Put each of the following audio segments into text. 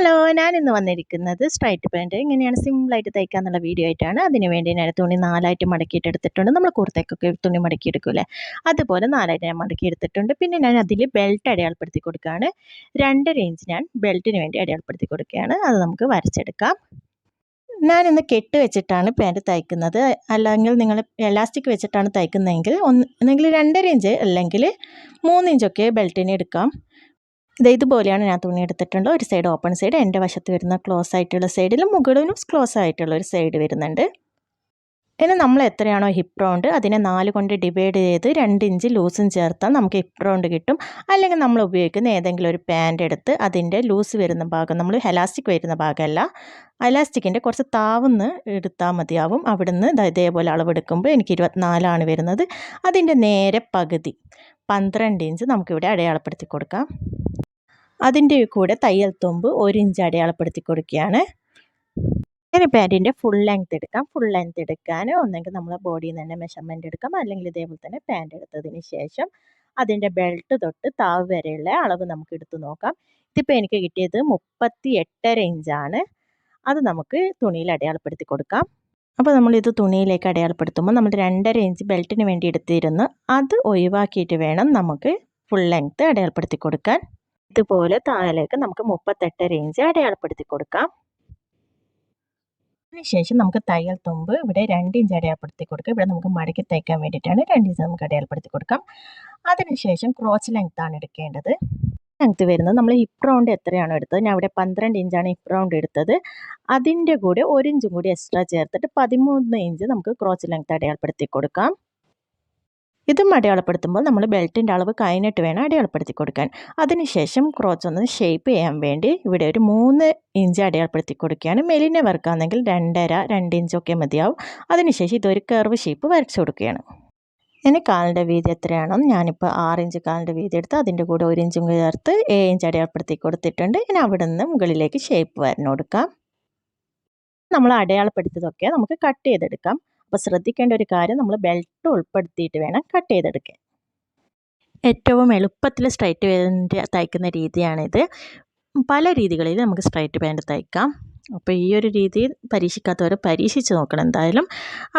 Hello ഞാൻ ഇന്ന് വന്നിരിക്കുന്നത് സ്ട്രൈറ്റ് പാന്റ് എങ്ങനെയാണ് സിമ്പിളായിട്ട് തയ്ക്കാന്നുള്ള വീഡിയോ ആയിട്ടാണ്. അതിന് വേണ്ടി ഞാൻ തുണി നാലായിട്ട് മടക്കിയിട്ട് എടുത്തിട്ടുണ്ട്. നമ്മൾ കുർത്തേക്കൊക്കെ തുണി മടക്കി അതുപോലെ നാലായിട്ട് ഞാൻ മടക്കി എടുത്തിട്ടുണ്ട് പിന്നെ ഞാൻ അതിൽ ബെൽറ്റ് അടയാളപ്പെടുത്തി കൊടുക്കുകയാണ്. രണ്ടര ഇഞ്ച് ഞാൻ ബെൽറ്റിന് വേണ്ടി അടയാളപ്പെടുത്തി കൊടുക്കുകയാണ്. അത് നമുക്ക് വരച്ചെടുക്കാം. ഞാനിന്ന് കെട്ട് വെച്ചിട്ടാണ് പാന്റ് തയ്ക്കുന്നത്. അല്ലെങ്കിൽ നിങ്ങൾ എലാസ്റ്റിക് വെച്ചിട്ടാണ് തയ്ക്കുന്നതെങ്കിൽ ഒന്ന് ഒന്നെങ്കിൽ രണ്ടര ഇഞ്ച് അല്ലെങ്കിൽ മൂന്ന് ഇഞ്ചൊക്കെ ബെൽറ്റിന് എടുക്കാം. ഇത് ഇതുപോലെയാണ് ഞാൻ തുണി എടുത്തിട്ടുള്ളത് ഒരു സൈഡ് ഓപ്പൺ സൈഡ് എന്റെ വശത്ത് വരുന്ന ക്ലോസ് ആയിട്ടുള്ള സൈഡിലും മുകളിലും ക്ലോസ് ആയിട്ടുള്ള ഒരു സൈഡ് വരുന്നുണ്ട്. ഇനി നമ്മൾ എത്രയാണോ ഹിപ്പ് റൗണ്ട് അതിനെ നാല് കൊണ്ട് ഡിവൈഡ് ചെയ്ത് രണ്ട് ഇഞ്ച് ലൂസും ചേർത്താൽ നമുക്ക് ഹിപ്പ് റൗണ്ട് കിട്ടും. അല്ലെങ്കിൽ നമ്മൾ ഉപയോഗിക്കുന്ന ഏതെങ്കിലും ഒരു പാന്റ് എടുത്ത് അതിന്റെ ലൂസ് വരുന്ന ഭാഗം നമ്മൾ ഹെലാസ്റ്റിക് വരുന്ന ഭാഗമല്ല. അലാസ്റ്റിക്കിന്റെ കുറച്ച് താവുന്ന് എടുത്താൽ മതിയാവും. അവിടുന്ന് ഇതേപോലെ അളവെടുക്കുമ്പോൾ എനിക്ക് ഇരുപത്തിനാലാണ് വരുന്നത്. അതിന്റെ നേരെ പകുതി പന്ത്രണ്ട് ഇഞ്ച് നമുക്കിവിടെ അടയാളപ്പെടുത്തി കൊടുക്കാം. അതിന്റെ കൂടെ തയ്യൽ തുമ്പ് ഒരു ഇഞ്ച് അടയാളപ്പെടുത്തി കൊടുക്കുകയാണ്. ഇങ്ങനെ പാന്റിന്റെ ഫുൾ ലെങ്ത് എടുക്കാം. ഫുൾ ലെങ്ത് എടുക്കാൻ ഒന്നെങ്കിൽ നമ്മൾ ബോഡിയിൽ നിന്ന് തന്നെ മെഷർമെന്റ് എടുക്കാം. അല്ലെങ്കിൽ ഇതേപോലെ തന്നെ പാന്റ് എടുത്തതിന് ശേഷം അതിന്റെ ബെൽറ്റ് തൊട്ട് താവ് വരെയുള്ള അളവ് നമുക്ക് എടുത്തു നോക്കാം. ഇതിപ്പോൾ എനിക്ക് കിട്ടിയത് മുപ്പത്തി എട്ടര ഇഞ്ചാണ് അത് നമുക്ക് തുണിയിൽ അടയാളപ്പെടുത്തി കൊടുക്കാം. അപ്പോൾ നമ്മളിത് തുണിയിലേക്ക് അടയാളപ്പെടുത്തുമ്പോൾ നമ്മൾ രണ്ടര ഇഞ്ച് ബെൽറ്റിന് വേണ്ടി എടുത്തിരുന്നു അത് ഒഴിവാക്കിയിട്ട് വേണം നമുക്ക് ഫുൾ ലെങ്ത്ത് അടയാളപ്പെടുത്തി കൊടുക്കാൻ. ഇതുപോലെ താഴേക്ക് നമുക്ക് മുപ്പത്തെട്ട് റേഞ്ച് അടയാളപ്പെടുത്തി കൊടുക്കാം. അതിനുശേഷം നമുക്ക് തയ്യൽ തുമ്പ് ഇവിടെ രണ്ട് ഇഞ്ച് അടയാളപ്പെടുത്തി കൊടുക്കുക ഇവിടെ നമുക്ക് മടക്കി തയ്ക്കാൻ വേണ്ടിയിട്ടാണ് രണ്ട് ഇഞ്ച് നമുക്ക് അടയാളപ്പെടുത്തി കൊടുക്കാം. അതിനുശേഷം ക്രോച്ച് ലെങ്ത് ആണ് എടുക്കേണ്ടത്. ലെങ്ത് വരുന്നത് നമ്മൾ ഹിപ്പ് റൗണ്ട് എത്രയാണോ എടുത്തത്. ഞാൻ ഇവിടെ പന്ത്രണ്ട് ഇഞ്ചാണ് ഹിപ്പ് റൗണ്ട് എടുത്തത്. അതിന്റെ കൂടെ ഒരു ഇഞ്ചും കൂടി എക്സ്ട്രാ ചേർത്തിട്ട് പതിമൂന്ന് ഇഞ്ച് നമുക്ക് ക്രോച്ച് ലെങ്ത് അടയാളപ്പെടുത്തി കൊടുക്കാം. ഇതും അടയാളപ്പെടുത്തുമ്പോൾ നമ്മൾ ബെൽറ്റിന്റെ അളവ് കഴിഞ്ഞിട്ട് വേണം അടയാളപ്പെടുത്തി കൊടുക്കാൻ. അതിനുശേഷം ക്രോച്ച് ഒന്ന് ഷേപ്പ് ചെയ്യാൻ വേണ്ടി ഇവിടെ ഒരു മൂന്ന് ഇഞ്ച് അടയാളപ്പെടുത്തി കൊടുക്കുകയാണ്. മെലിനെ വർക്കാണെങ്കിൽ രണ്ടര രണ്ട് ഇഞ്ചൊക്കെ മതിയാവും. അതിനുശേഷം ഇതൊരു കർവ് ഷേപ്പ് വരച്ചു കൊടുക്കുകയാണ്. ഇനി കാലിന്റെ വീതി എത്രയാണോ ഞാനിപ്പോൾ ആറ് ഇഞ്ച് കാലിന്റെ വീതി എടുത്ത് അതിന്റെ കൂടെ ഒരു ഇഞ്ചും ചേർത്ത് ഏഴ് ഇഞ്ച് അടയാളപ്പെടുത്തി കൊടുത്തിട്ടുണ്ട്. ഇനി അവിടെ നിന്ന് മുകളിലേക്ക് ഷേപ്പ് വരഞ്ഞു കൊടുക്കാം. നമ്മൾ അടയാളപ്പെടുത്തിയതൊക്കെ നമുക്ക് കട്ട് ചെയ്തെടുക്കാം. അപ്പോൾ ശ്രദ്ധിക്കേണ്ട ഒരു കാര്യം നമ്മൾ ബെൽറ്റ് ഉൾപ്പെടുത്തിയിട്ട് വേണം കട്ട് ചെയ്തെടുക്കാൻ. ഏറ്റവും എളുപ്പത്തിൽ സ്ട്രൈറ്റ് പാന്റ് തയ്ക്കുന്ന രീതിയാണിത്. പല രീതികളിൽ നമുക്ക് സ്ട്രൈറ്റ് പാന്റ് തയ്ക്കാം. അപ്പോൾ ഈ ഒരു രീതി പരീക്ഷിക്കാത്തവർ പരീക്ഷിച്ച് നോക്കണം എന്തായാലും.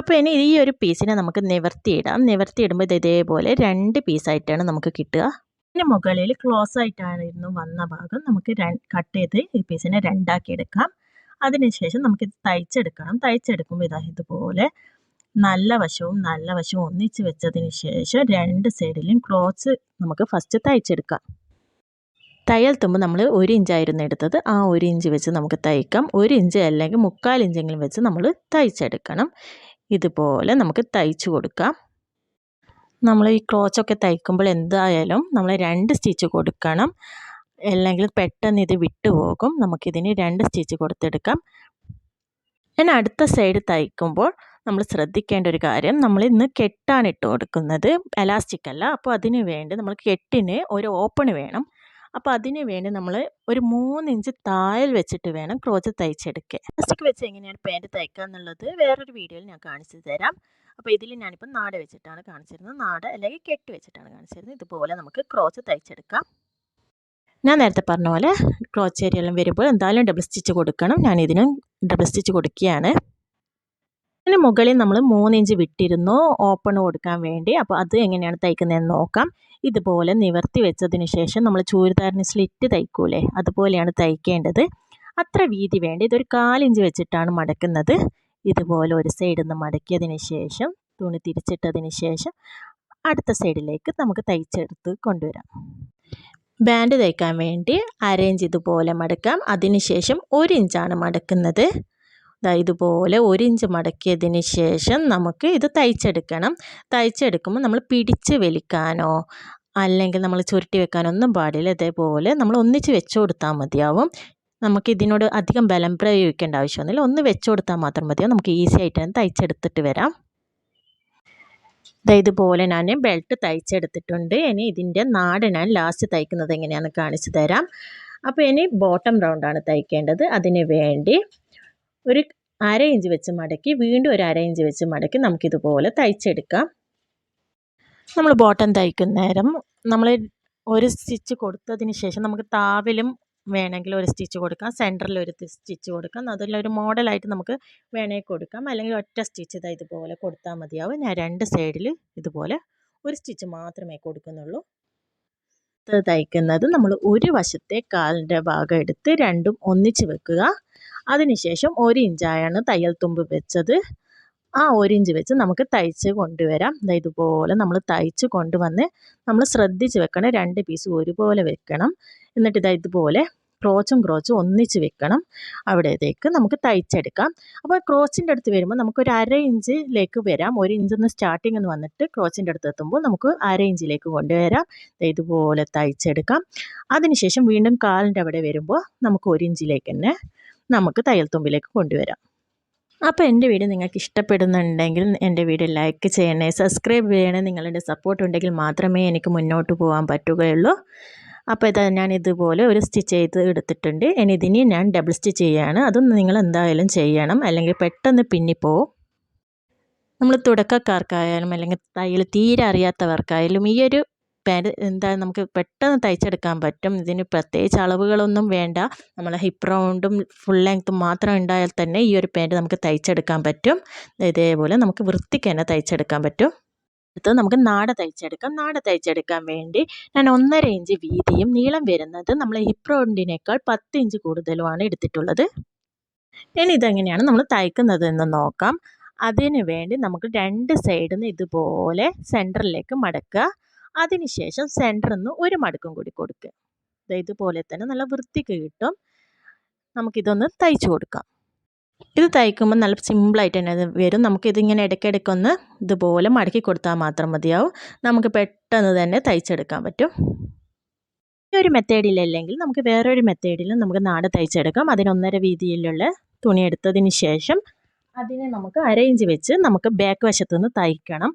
അപ്പോൾ ഇനി ഈ ഒരു പീസിനെ നമുക്ക് നിവർത്തിയിടാം. നിവർത്തിയിടുമ്പോൾ ഇത് ഇതേപോലെ രണ്ട് പീസായിട്ടാണ് നമുക്ക് കിട്ടുക. ഇതിന് മുകളിൽ ക്ലോസ് ആയിട്ടായിരുന്നു വന്ന ഭാഗം. നമുക്ക് കട്ട് ചെയ്ത് ഈ പീസിനെ രണ്ടാക്കി എടുക്കാം. അതിനുശേഷം നമുക്കിത് തയ്ച്ചെടുക്കണം. തയ്ച്ചെടുക്കുമ്പോൾ ഇതാ ഇതുപോലെ നല്ല വശവും നല്ല വശവും ഒന്നിച്ച് വെച്ചതിന് ശേഷം രണ്ട് സൈഡിലും ക്ലോത്ത്സ് നമുക്ക് ഫസ്റ്റ് തയ്ച്ചെടുക്കാം. തയ്യൽ തുമ്പ് നമ്മൾ ഒരു ഇഞ്ചായിരുന്നു എടുത്തത്. ആ ഒരു ഇഞ്ച് വെച്ച് നമുക്ക് തയ്ക്കാം. ഒരു ഇഞ്ച് അല്ലെങ്കിൽ മുക്കാൽ ഇഞ്ചെങ്കിലും വെച്ച് നമ്മൾ തയ്ച്ചെടുക്കണം. ഇതുപോലെ നമുക്ക് തയ്ച്ചു കൊടുക്കാം. നമ്മൾ ഈ ക്ലോച്ചൊക്കെ തയ്ക്കുമ്പോൾ എന്തായാലും നമ്മൾ രണ്ട് സ്റ്റിച്ച് കൊടുക്കണം. അല്ലെങ്കിൽ പെട്ടെന്ന് ഇത് വിട്ടുപോകും നമുക്കിതിന് രണ്ട് സ്റ്റിച്ച് കൊടുത്തെടുക്കാം. ഞാൻ അടുത്ത സൈഡ് തയ്ക്കുമ്പോൾ നമ്മൾ ശ്രദ്ധിക്കേണ്ട ഒരു കാര്യം നമ്മൾ ഇന്ന് കെട്ടാണ് ഇട്ട് കൊടുക്കുന്നത്. എലാസ്റ്റിക് അല്ല. അപ്പോൾ അതിന് വേണ്ടി നമ്മൾ കെട്ടിന് ഒരു ഓപ്പൺ വേണം. അപ്പോൾ അതിന് വേണ്ടി നമ്മൾ ഒരു മൂന്നിഞ്ച് താഴൽ വെച്ചിട്ട് വേണം ക്രോച്ച് തയ്ച്ചെടുക്കുക എലാസ്റ്റിക് വെച്ച് എങ്ങനെയാണ് പാന്റ് തയ്ക്കുക എന്നുള്ളത് വേറൊരു വീഡിയോയിൽ ഞാൻ കാണിച്ചു തരാം. അപ്പോൾ ഇതിൽ ഞാനിപ്പോൾ നാട് വെച്ചിട്ടാണ് കാണിച്ചിരുന്നത്. നാട് അല്ലെങ്കിൽ കെട്ട് വെച്ചിട്ടാണ് കാണിച്ചിരുന്നത്. ഇതുപോലെ നമുക്ക് ക്രോച്ച് തയ്ച്ചെടുക്കാം. ഞാൻ നേരത്തെ പറഞ്ഞ പോലെ ക്രോച്ച് ഏരിയെല്ലാം വരുമ്പോൾ എന്തായാലും ഡബിൾ സ്റ്റിച്ച് കൊടുക്കണം. ഞാൻ ഡബിൾ സ്റ്റിച്ച് കൊടുക്കുകയാണ്. അതിന് മുകളിൽ നമ്മൾ മൂന്നിഞ്ച് വിട്ടിരുന്നു. ഓപ്പൺ കൊടുക്കാൻ വേണ്ടി. അപ്പോൾ അത് എങ്ങനെയാണ് തയ്ക്കുന്നതെന്ന് നോക്കാം. ഇതുപോലെ നിവർത്തി വെച്ചതിന് ശേഷം നമ്മൾ ചൂരിദാറിന് സ്ലിറ്റ് തയ്ക്കൂലേ? അതുപോലെയാണ് തയ്ക്കേണ്ടത്. അത്ര വീതി വേണ്ട. ഇതൊരു കാലിഞ്ച് വെച്ചിട്ടാണ് മടക്കുന്നത്. ഇതുപോലെ ഒരു സൈഡിൽ നിന്ന് മടക്കിയതിന് ശേഷം തുണി തിരിച്ചിട്ടതിന് ശേഷം അടുത്ത സൈഡിലേക്ക് നമുക്ക് തയ്ച്ചെടുത്ത് കൊണ്ടുവരാം. ബാൻഡ് തയ്ക്കാൻ വേണ്ടി അരേഞ്ച് ഇതുപോലെ മടക്കാം. അതിനുശേഷം ഒരു ഇഞ്ചാണ് മടക്കുന്നത്. ഇതുപോലെ ഒരു ഇഞ്ച് മടക്കിയതിന് ശേഷം നമുക്ക് ഇത് തയ്ച്ചെടുക്കണം. തയ്ച്ചെടുക്കുമ്പോൾ നമ്മൾ പിടിച്ച് വലിക്കാനോ അല്ലെങ്കിൽ നമ്മൾ ചുരുട്ടി വെക്കാനൊന്നും പാടില്ല. ഇതേപോലെ നമ്മൾ ഒന്നിച്ച് വെച്ചു കൊടുത്താൽ മതിയാവും. നമുക്ക് ഇതിനോട് അധികം ബലം പ്രയോഗിക്കേണ്ട ആവശ്യമൊന്നുമില്ല. ഒന്ന് വെച്ചു കൊടുത്താൽ മാത്രം മതിയാവും. നമുക്ക് ഈസി ആയിട്ട് തന്നെ തയ്ച്ചെടുത്തിട്ട് വരാം. ഇതുപോലെ ഞാൻ ബെൽറ്റ് തയ്ച്ചെടുത്തിട്ടുണ്ട്. ഇനി ഇതിന്റെ നാട് ഞാൻ ലാസ്റ്റ് തയ്ക്കുന്നത് എങ്ങനെയാണെന്ന് കാണിച്ചു തരാം. അപ്പോൾ ഇനി ബോട്ടം റൗണ്ടാണ് തയ്ക്കേണ്ടത്. അതിന് വേണ്ടി ഒരു അര ഇഞ്ച് വെച്ച് മടക്കി വീണ്ടും ഒരു അര ഇഞ്ച് വെച്ച് മടക്കി നമുക്കിതുപോലെ തയ്ച്ചെടുക്കാം. നമ്മൾ ബോട്ടം തയ്ക്കുന്ന നേരം. നമ്മൾ ഒരു സ്റ്റിച്ച് കൊടുത്തതിന് ശേഷം നമുക്ക് താവിലും വേണമെങ്കിൽ ഒരു സ്റ്റിച്ച് കൊടുക്കാം. സെന്ററിൽ ഒരു സ്റ്റിച്ച് കൊടുക്കാം. അതിലൊരു മോഡലായിട്ട് നമുക്ക് വേണമെങ്കിൽ കൊടുക്കാം. അല്ലെങ്കിൽ ഒറ്റ സ്റ്റിച്ച് ഇതാ ഇതുപോലെ കൊടുത്താൽ മതിയാവും. ഞാൻ രണ്ട് സൈഡിൽ ഇതുപോലെ ഒരു സ്റ്റിച്ച് മാത്രമേ കൊടുക്കുന്നുള്ളൂ. തയ്ക്കുന്നത് നമ്മൾ ഒരു വശത്തെ കാലിന്റെ ഭാഗം എടുത്ത് രണ്ടും ഒന്നിച്ച് വെക്കുക. അതിനുശേഷം ഒരു ഇഞ്ചായാണ് തയ്യൽ തുമ്പ് വെച്ചത്. ആ ഒരു ഇഞ്ച് വെച്ച് നമുക്ക് തയ്ച്ച് കൊണ്ടുവരാം. ഇതുപോലെ നമ്മൾ തയ്ച്ച് കൊണ്ടുവന്ന് നമ്മൾ ശ്രദ്ധിച്ച് വെക്കണം. രണ്ട് പീസ് ഒരുപോലെ വെക്കണം. എന്നിട്ട് ഇതാ ഇതുപോലെ ക്രോച്ചും ക്രോച്ചും ഒന്നിച്ച് വെക്കണം. അവിടത്തേക്ക് നമുക്ക് തയ്ച്ചെടുക്കാം. അപ്പോൾ ക്രോച്ചിന്റെ അടുത്ത് വരുമ്പോൾ നമുക്ക് ഒരു അര ഇഞ്ചിലേക്ക് വരാം. ഒരു ഇഞ്ചിൽ നിന്ന് സ്റ്റാർട്ടിങ് എന്ന് വന്നിട്ട് ക്രോച്ചിന്റെ അടുത്ത് എത്തുമ്പോൾ നമുക്ക് അര ഇഞ്ചിലേക്ക് കൊണ്ടുവരാം. ഇതുപോലെ തയ്ച്ചെടുക്കാം. അതിനുശേഷം വീണ്ടും കാലിന്റെ അവിടെ വരുമ്പോൾ നമുക്ക് ഒരു ഇഞ്ചിലേക്ക് തന്നെ നമുക്ക് തയ്യൽ തുമ്പിലേക്ക് കൊണ്ടുവരാം. അപ്പോൾ എന്റെ വീഡിയോ നിങ്ങൾക്ക് ഇഷ്ടപ്പെടുന്നുണ്ടെങ്കിൽ എന്റെ വീഡിയോ ലൈക്ക് ചെയ്യണേ സബ്സ്ക്രൈബ് ചെയ്യണേ നിങ്ങളുടെ സപ്പോർട്ട് ഉണ്ടെങ്കിൽ മാത്രമേ എനിക്ക് മുന്നോട്ട് പോകാൻ പറ്റുകയുള്ളൂ. അപ്പോൾ ഇത് ഞാൻ ഇതുപോലെ ഒരു സ്റ്റിച്ച് ചെയ്ത് എടുത്തിട്ടുണ്ട്. ഇനി ഇതിന് ഞാൻ ഡബിൾ സ്റ്റിച്ച് ചെയ്യുകയാണ് അതൊന്നും നിങ്ങൾ എന്തായാലും ചെയ്യണം. അല്ലെങ്കിൽ പെട്ടെന്ന് പിന്നിപ്പോവും നമ്മൾ തുടക്കക്കാർക്കായാലും അല്ലെങ്കിൽ തയ്യൽ തീരെ അറിയാത്തവർക്കായാലും ഈ ഒരു പാന്റ് എന്താ നമുക്ക് പെട്ടെന്ന് തയ്ച്ചെടുക്കാൻ പറ്റും. ഇതിന് പ്രത്യേകിച്ച് അളവുകളൊന്നും വേണ്ട. നമ്മളെ ഹിപ്പ് റൗണ്ടും ഫുൾ ലെങ്ത്തും മാത്രം ഉണ്ടായാൽ തന്നെ ഈ ഒരു പാന്റ് നമുക്ക് തയ്ച്ചെടുക്കാൻ പറ്റും. ഇതേപോലെ നമുക്ക് വൃത്തിക്ക് തന്നെ തയ്ച്ചെടുക്കാൻ പറ്റും. അടുത്ത് നമുക്ക് നാട തയ്ച്ചെടുക്കാം. നാട തയ്ച്ചെടുക്കാൻ വേണ്ടി ഞാൻ ഒന്നര ഇഞ്ച് വീതിയും നീളം വരുന്നത് നമ്മൾ ഹിപ്പ് റൗണ്ടിനേക്കാൾ പത്ത് ഇഞ്ച് കൂടുതലുമാണ് എടുത്തിട്ടുള്ളത്. ഇനി ഇതെങ്ങനെയാണ് നമ്മൾ തയ്ക്കുന്നത് എന്ന് നോക്കാം. അതിനു വേണ്ടി നമുക്ക് രണ്ട് സൈഡിൽ നിന്ന് ഇതുപോലെ സെന്ററിലേക്ക് മടക്കുക. അതിനുശേഷം സെന്ററിൽ നിന്ന് ഒരു മടുക്കും കൂടി കൊടുക്കുക ഇതുപോലെ തന്നെ നല്ല വൃത്തിക്ക് കിട്ടും. നമുക്കിതൊന്ന് തയ്ച്ചു കൊടുക്കാം. ഇത് തയ്ക്കുമ്പോൾ നല്ല സിമ്പിളായിട്ട് തന്നെ വരും. നമുക്കിതിങ്ങനെ ഇടയ്ക്കിടയ്ക്കൊന്ന് ഇതുപോലെ മടക്കി കൊടുത്താൽ മാത്രം മതിയാവും. നമുക്ക് പെട്ടെന്ന് തന്നെ തയ്ച്ചെടുക്കാൻ പറ്റും. ഈ ഒരു മെത്തേഡിലല്ലെങ്കിൽ നമുക്ക് വേറൊരു മെത്തേഡിൽ നമുക്ക് നാട് തയ്ച്ചെടുക്കാം. അതിനൊന്നര വീതിയിലുള്ള തുണി എടുത്തതിന് ശേഷം അതിനെ നമുക്ക് അരയിഞ്ച് വെച്ച് നമുക്ക് ബാക്ക് വശത്തുനിന്ന് തയ്ക്കണം.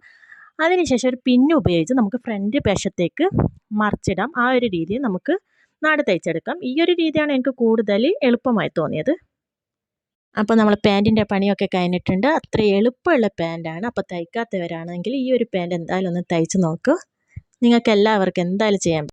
അതിനുശേഷം ഒരു പിന്ന് ഉപയോഗിച്ച് നമുക്ക് ഫ്രണ്ട് വശത്തേക്ക് മറിച്ചിടാം. ആ ഒരു രീതിയിൽ നമുക്ക് നാട് തയ്ച്ചെടുക്കാം ഈ ഒരു രീതിയാണ് എനിക്ക് കൂടുതൽ എളുപ്പമായി തോന്നിയത്. അപ്പോൾ നമ്മൾ പാന്റിന്റെ പണിയൊക്കെ കഴിഞ്ഞിട്ടുണ്ട്. അത്ര എളുപ്പമുള്ള പാന്റാണ് അപ്പോൾ തയ്ക്കാത്തവരാണെങ്കിൽ ഈ ഒരു പാന്റ് എന്തായാലും ഒന്ന് തയ്ച്ച് നോക്കൂ. നിങ്ങൾക്ക് എല്ലാവർക്കും എന്തായാലും ചെയ്യാൻ